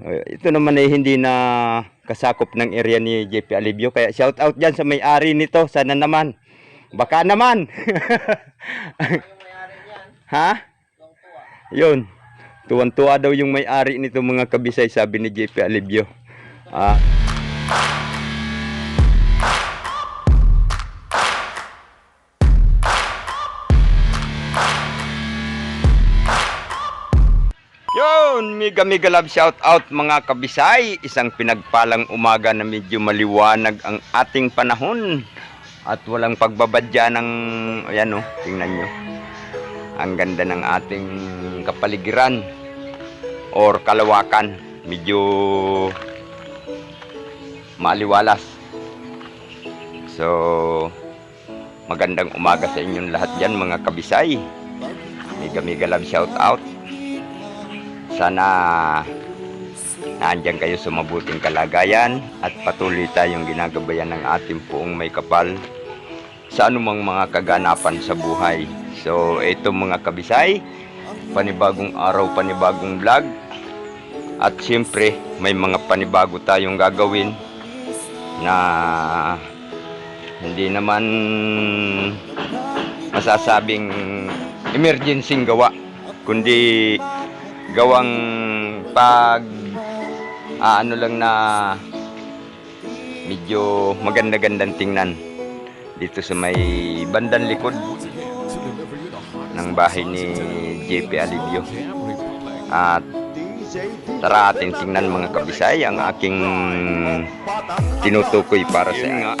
Uh, ito naman ay hindi na kasakop ng area ni JP Alivio. Kaya shout out dyan sa may-ari nito. Sana naman. Baka naman. ha? Yun. Tuwan-tuwa daw yung may-ari nito mga kabisay sabi ni JP Alivio. Ah. Yun, mega mega love shout out mga kabisay. Isang pinagpalang umaga na medyo maliwanag ang ating panahon. At walang pagbabadya ng, ayan o, tingnan nyo. Ang ganda ng ating kapaligiran or kalawakan. Medyo maliwalas. So, magandang umaga sa inyong lahat dyan mga kabisay. Mega mega love shout out. Sana nandiyan kayo sa mabuting kalagayan at patuloy tayong ginagabayan ng ating puong may kapal sa anumang mga kaganapan sa buhay. So, ito mga kabisay, panibagong araw, panibagong vlog. At siyempre, may mga panibago tayong gagawin na hindi naman masasabing emergency gawa, kundi gawang pag ah, ano lang na medyo maganda-gandang tingnan dito sa may bandang likod ng bahay ni JP Alivio. At tara ating tingnan mga kabisay ang aking tinutukoy para sa nga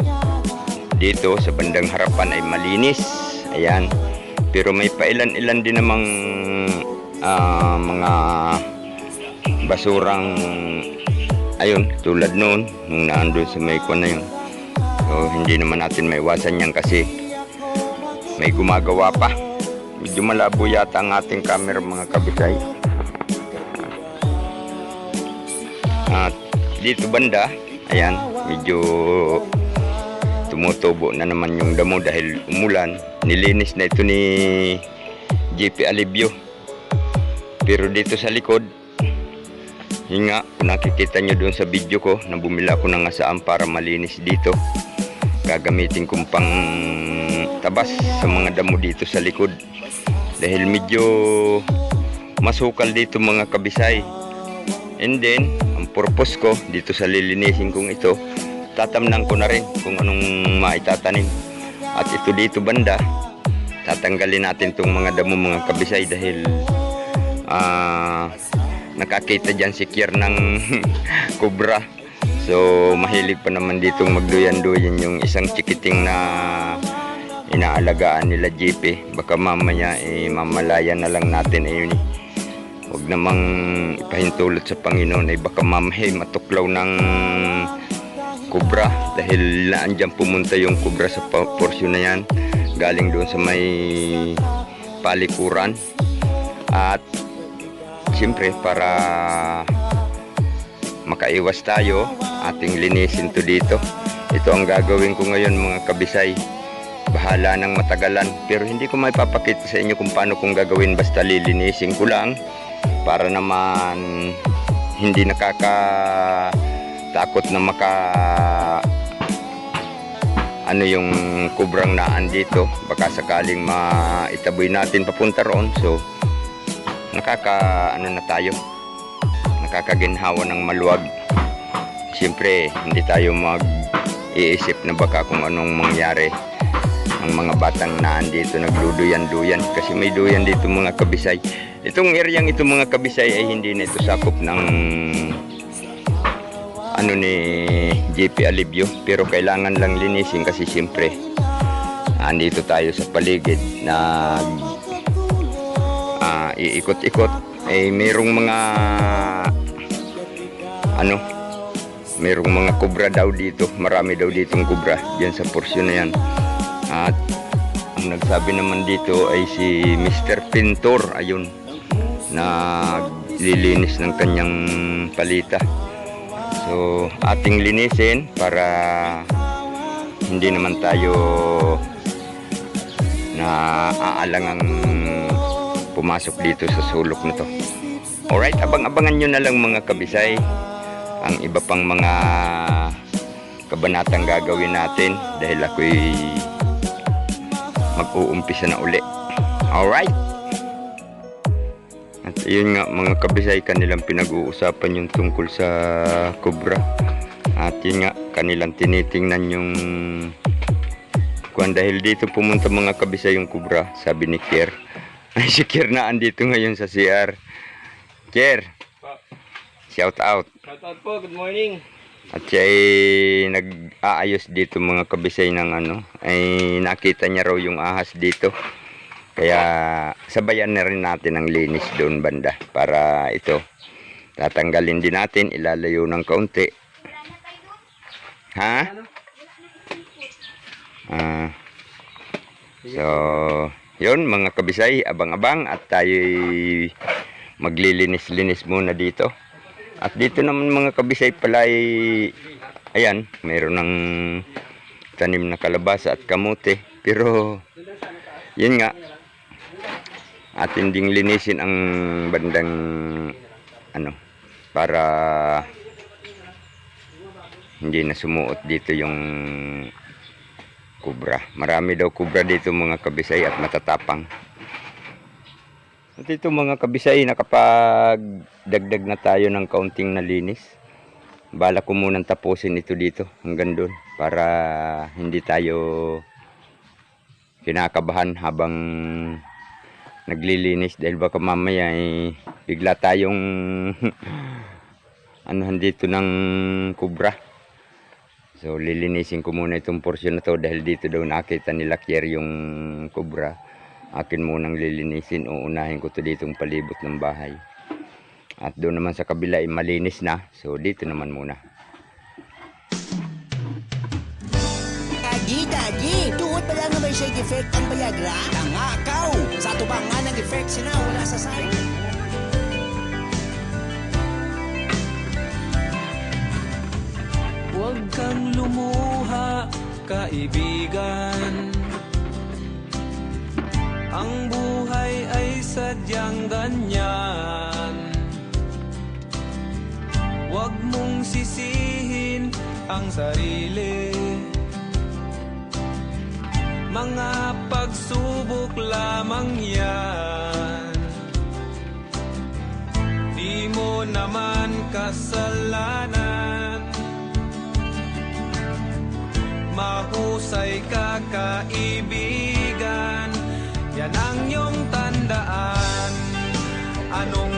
dito sa bandang harapan ay malinis. Ayan. Pero may pailan-ilan din namang ah, mga basurang ayun tulad noon nung naandun sa may kwan na yun. So hindi naman natin maiwasan yan kasi may gumagawa pa. Medyo malabo yata ang ating camera mga kabisay at dito banda ayan medyo tumutubo na naman yung damo dahil umulan. Nilinis na ito ni JP Alivio pero dito sa likod, yun nga, kung nakikita nyo doon sa video ko, na bumila ko ng asaan para malinis dito. Gagamitin kong pang tabas sa mga damo dito sa likod. Dahil medyo masukal dito mga kabisay. And then, ang purpose ko dito sa lilinisin kong ito, tatamnan ko na rin kung anong maitatanim. At ito dito banda, tatanggalin natin tong mga damo mga kabisay dahil ah nakakita dyan si Kier ng kubra. So mahilig pa naman ditong magduyan-duyan yung isang chikiting na inaalagaan nila JP baka mamaya eh, mamalaya na lang natin ayun eh. huwag namang ipahintulot sa Panginoon ay baka mamaya eh, matuklaw ng kubra. Dahil naandyan pumunta yung kubra sa porsyon na yan. Galing doon sa may palikuran. At siyempre para makaiwas tayo ating linisin to dito. Ito ang gagawin ko ngayon mga kabisay. Bahala ng matagalan. Pero hindi ko may papakita sa inyo kung paano kong gagawin. Basta lilinisin ko lang para naman hindi nakaka takot na maka ano yung kubrang naan dito. Baka sakaling maitaboy natin papunta roon. So nakaka ano na tayo? Nakakaginhawa ng maluwag. Siyempre hindi tayo mag iisip na baka kung anong mangyari. Ang mga batang naan dito nagluduyan-duyan. Kasi may duyan dito mga kabisay. Itong eryang ito mga kabisay ay hindi na ito sakop ng ano ni JP Alivio. Pero kailangan lang linisin kasi siyempre andito tayo sa paligid. Na iikot-ikot. Eh merong mga ano merong mga kubra daw dito. Marami daw ditong kubra diyan sa porsyon na yan. At ang nagsabi naman dito ay si Mr. Pintor ayun na lilinis ng kanyang palita. So ating linisin para hindi naman tayo na aalangang pumasok dito sa sulok na to Alright, abang-abangan nyo na lang mga kabisay. Ang iba pang mga kabanatang gagawin natin dahil ako'y mag-uumpisa na uli. Alright. At yun nga mga kabisay, kanilang pinag-uusapan yung tungkol sa Cobra. At yun nga, kanilang tinitingnan yung kuan dahil dito pumunta mga kabisay yung Cobra, sabi ni Kier. Ay, si Kier na andito ngayon sa CR. Kier, shout out. Shoutout po, good morning. At siya ay nag-aayos dito mga kabisay ng ano, ay nakita niya raw yung ahas dito. Kaya sabayan na rin natin ang linis doon banda para ito tatanggalin din natin, ilalayo ng kaunti. Ha? Ah. so, yun mga kabisay, abang-abang at tayo maglilinis-linis muna dito. At dito naman mga kabisay pala ay, ayan, mayroon ng tanim na kalabasa at kamote. Pero, yun nga, atin ding linisin ang bandang, ano, para hindi na sumuot dito yung kubra. Marami daw kubra dito mga kabisay at matatapang. At ito mga kabisay, nakapagdagdag na tayo ng kaunting nalinis. Bala ko munang tapusin ito dito hanggang doon para hindi tayo kinakabahan habang naglilinis dahil baka mamaya eh, bigla tayong anuhan dito ng kubra. So lilinisin ko muna itong portion na to dahil dito daw nakita nila Kier yung kubra akin munang lilinisin uunahin ko to ditong palibot ng bahay at doon naman sa kabila ay malinis na so dito naman muna Dagi, dagi. Tuod pa lang naman siya effect ang Viagra. Tangakaw. Sa tubangan ng effect sina wala sa side. Huwag kang lumuha, kaibigan. Ang buhay ay sadyang ganyan. Huwag mong sisihin ang sarili. Mga pagsubok lamang yan. Di mo naman kasalanan Mahusay ka kaibigan Yan ang iyong tandaan. Anong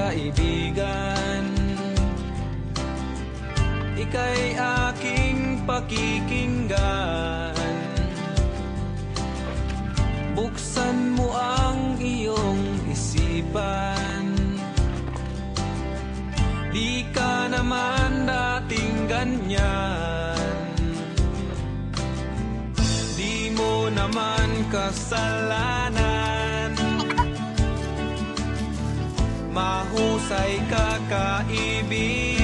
kaibigan Ika'y aking pakikinggan. Buksan mo ang iyong isipan. Di ka naman dating ganyan. Di mo naman kasalanan Mahusay ka kaibigan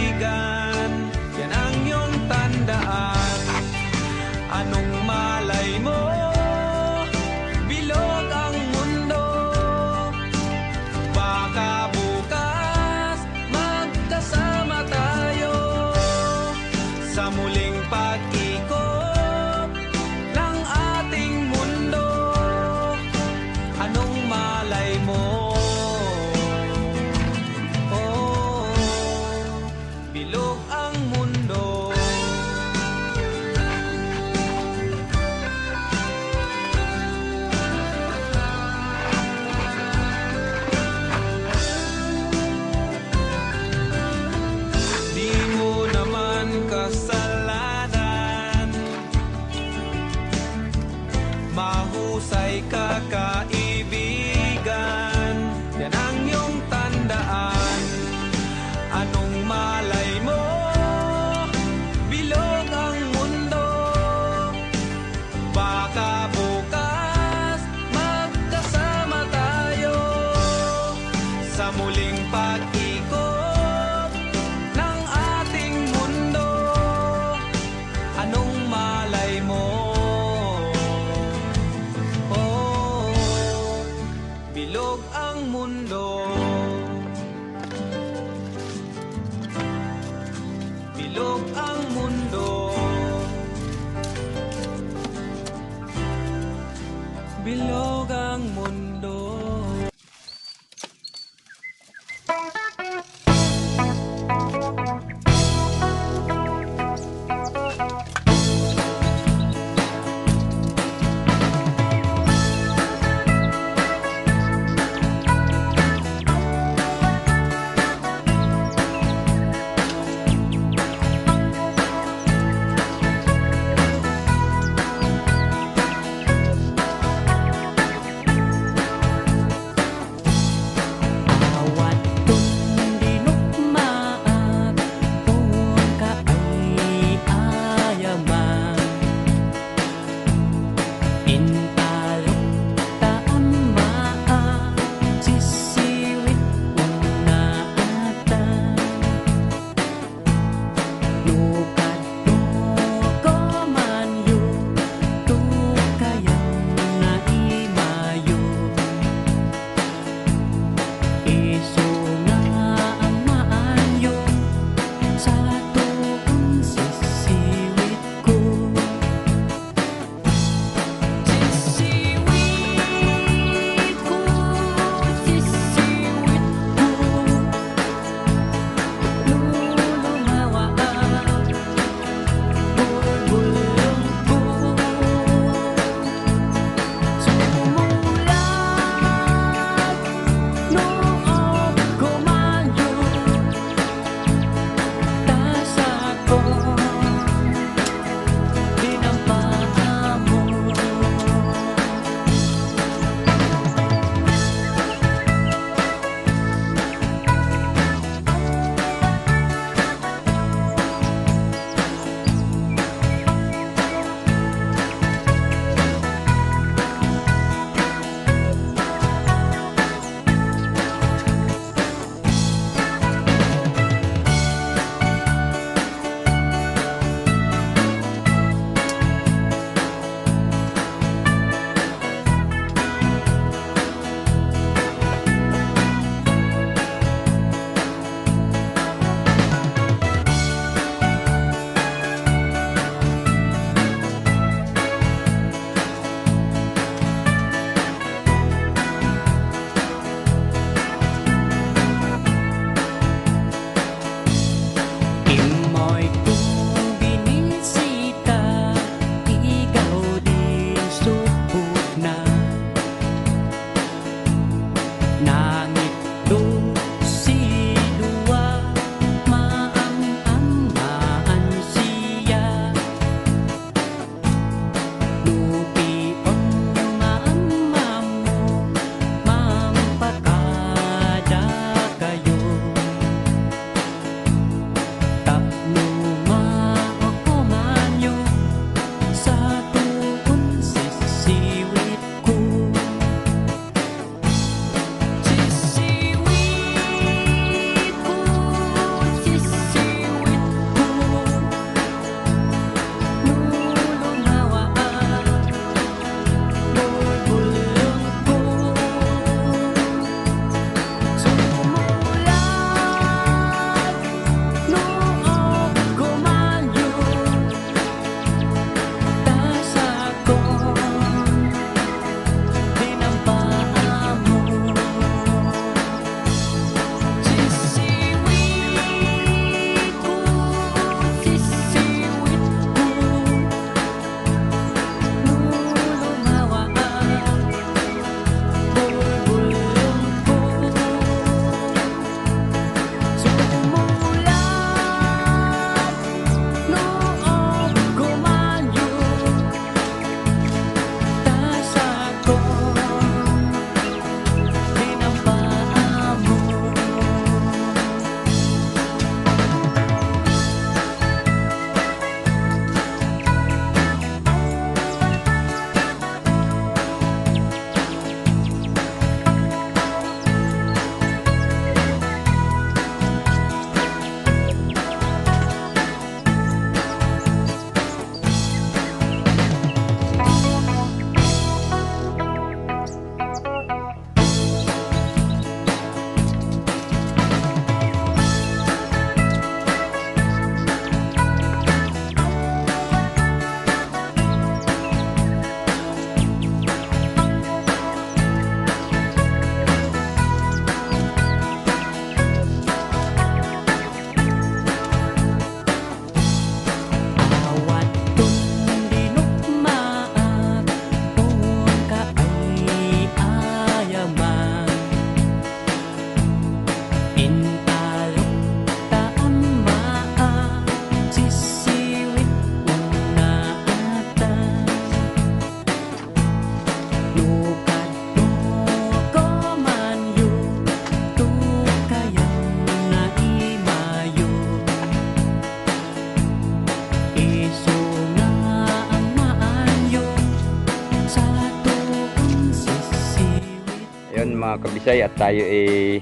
kabisay at tayo eh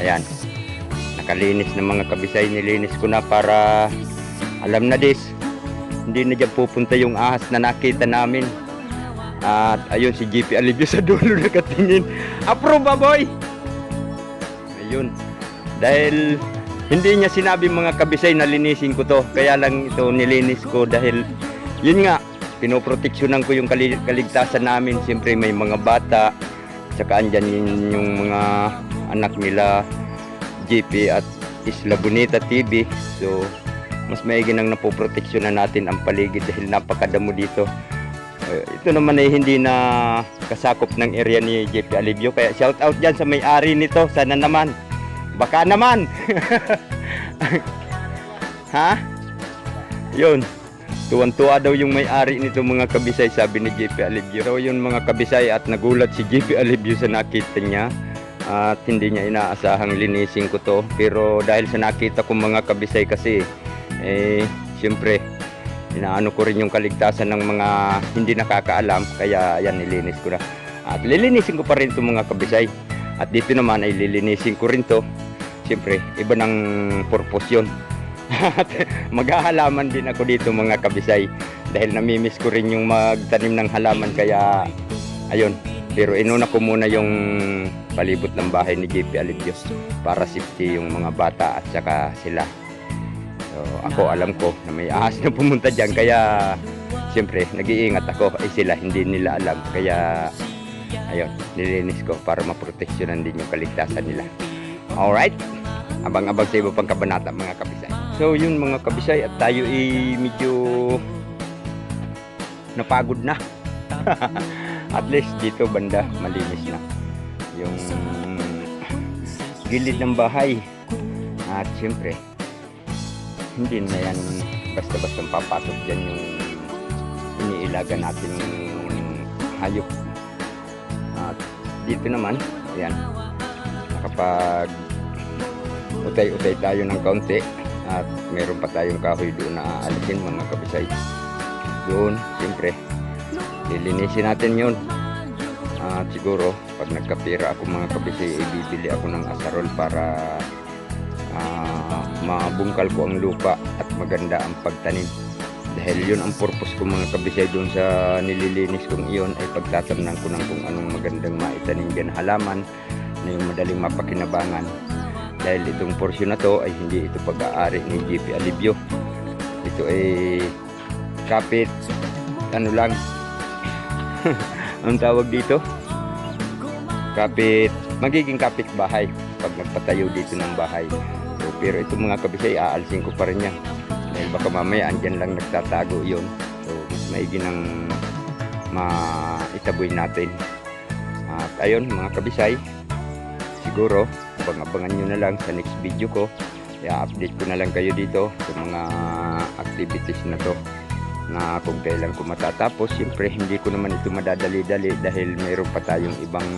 ayan nakalinis ng mga kabisay. Nilinis ko na para alam na dis hindi na dyan pupunta yung ahas na nakita namin. At ayun si GP Alivio sa dulo nakatingin. Approve ba boy? Ayun. Dahil hindi niya sinabi mga kabisay na linisin ko to. Kaya lang ito nilinis ko dahil yun nga pinoproteksyonan ko yung kali- kaligtasan namin. Siyempre may mga bata tsaka andyan yun yung mga anak nila GP at Isla Bonita TV so mas maigi nang napoproteksyonan natin ang paligid dahil napakadamo dito. Eh, ito naman ay hindi na kasakop ng area ni JP Alivio. Kaya shout out dyan sa may-ari nito. Sana naman. Baka naman. Ha? Yun tuwan-tuwa daw yung may-ari nito mga kabisay sabi ni JP Alivio. So yun mga kabisay at nagulat si JP Alivio sa nakita niya. At hindi niya inaasahang linisin ko to. Pero dahil sa nakita ko mga kabisay kasi eh siyempre inaano ko rin yung kaligtasan ng mga hindi nakakaalam. Kaya yan nilinis ko na. At lilinisin ko pa rin itong mga kabisay. At dito naman ay lilinisin ko rin to. Siyempre iba ng purpose yun at maghahalaman din ako dito mga kabisay. Dahil namimiss ko rin yung magtanim ng halaman kaya ayun. Pero inuna ko muna yung palibot ng bahay ni JP Alivio para safety yung mga bata at saka sila. So, ako alam ko na may ahas na pumunta dyan kaya siyempre nag-iingat ako. Ay sila hindi nila alam. Kaya ayun nilinis ko para maproteksyonan din yung kaligtasan nila. Alright abang-abang sa iba pang kabanata mga kabisay. So yun mga kabisay at tayo ay medyo napagod na. At least dito banda malinis na. Yung gilid ng bahay. At siyempre hindi na yan basta-basta papasok dyan yung iniilaga natin hayop. At dito naman, yan, nakapag utay-utay tayo ng kaunti at meron pa tayong kahoy doon na aalisin mga kabisay. Doon, siyempre, lilinisin natin yun. At siguro, pag nagkapira ako mga kabisay, ibibili ako ng asarol para ah, mabungkal ko ang lupa at maganda ang pagtanim dahil yun ang purpose ko mga kabisay doon sa nililinis kong iyon ay pagtatamnan ko ng kung anong magandang maitanim dyan halaman na yung madaling mapakinabangan dahil itong porsyon na to ay hindi ito pag-aari ni GP Alivio ito ay kapit ano lang. Ang tawag dito? Kapit magiging kapit bahay pag nagpatayo dito ng bahay. So, pero itong mga kabisay aalsin ko pa rin yan. Dahil baka mamaya andyan lang nagtatago yun. So mas maigi ng maitaboy natin. At ayun mga kabisay siguro abang-abangan nyo na lang sa next video ko. I-update ko na lang kayo dito sa mga activities na to na kung kailan ko matatapos. Siyempre hindi ko naman ito madadali-dali dahil mayroon pa tayong ibang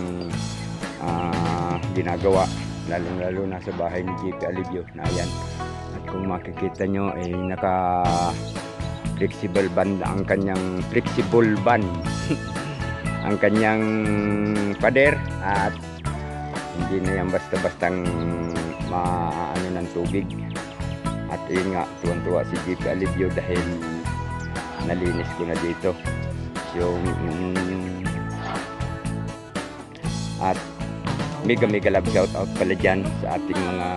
ah, ginagawa lalong lalo na sa bahay ni JP Alivio. Na yan. At kung makikita nyo ay naka flexible band ang kanyang flexible band. Ang kanyang pader at hindi na yan basta-bastang maano ng tubig. At yun nga tuwan-tuwa si JP Alivio dahil nalinis ko na dito. Yung mm, at mega mega love shout out pala dyan sa ating mga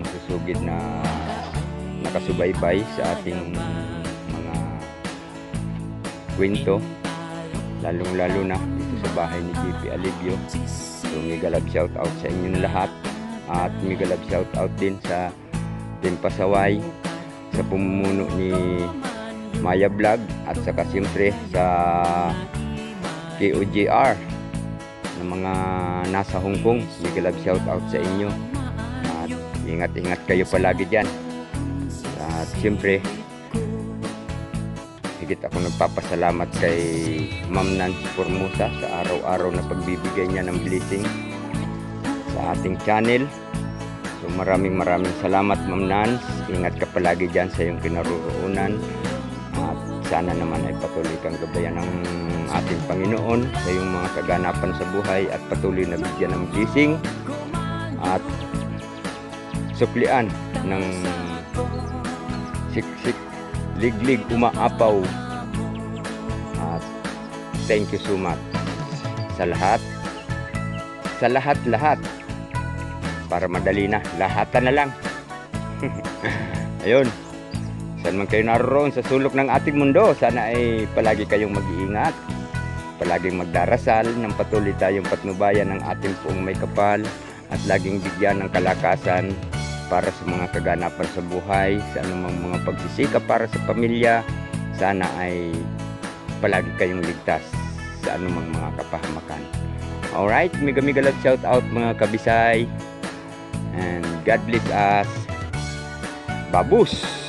masusugid na nakasubaybay sa ating mga kwento. Lalong lalo na dito sa bahay ni JP Alivio so mega love shout out sa inyong lahat at mega love shout out din sa Team Pasaway sa pumumuno ni Maya Vlog at saka siyempre sa KOJR ng mga nasa Hong Kong. Mega shout out sa inyo. At ingat-ingat kayo palagi dyan. At siyempre, higit ako nagpapasalamat kay Ma'am Nancy Formosa sa araw-araw na pagbibigay niya ng blessing sa ating channel. So maraming maraming salamat Ma'am Nance. Ingat ka palagi dyan sa iyong kinaroroonan. At sana naman ay patuloy kang gabayan ng ating Panginoon sa iyong mga kaganapan sa buhay at patuloy na bigyan ng gising at suklian ng siksik, liglig, umaapaw. At thank you so much sa lahat. Sa lahat-lahat para madali na lahatan na lang. Ayun. Saan man kayo naroon sa sulok ng ating mundo sana ay palagi kayong mag-iingat. Palaging magdarasal ng patuloy tayong patnubayan ng ating puong may kapal at laging bigyan ng kalakasan para sa mga kaganapan sa buhay sa anumang mga pagsisikap para sa pamilya sana ay palagi kayong ligtas sa anumang mga kapahamakan. Alright mega mega love shout out mga kabisay. And God bless us. Babus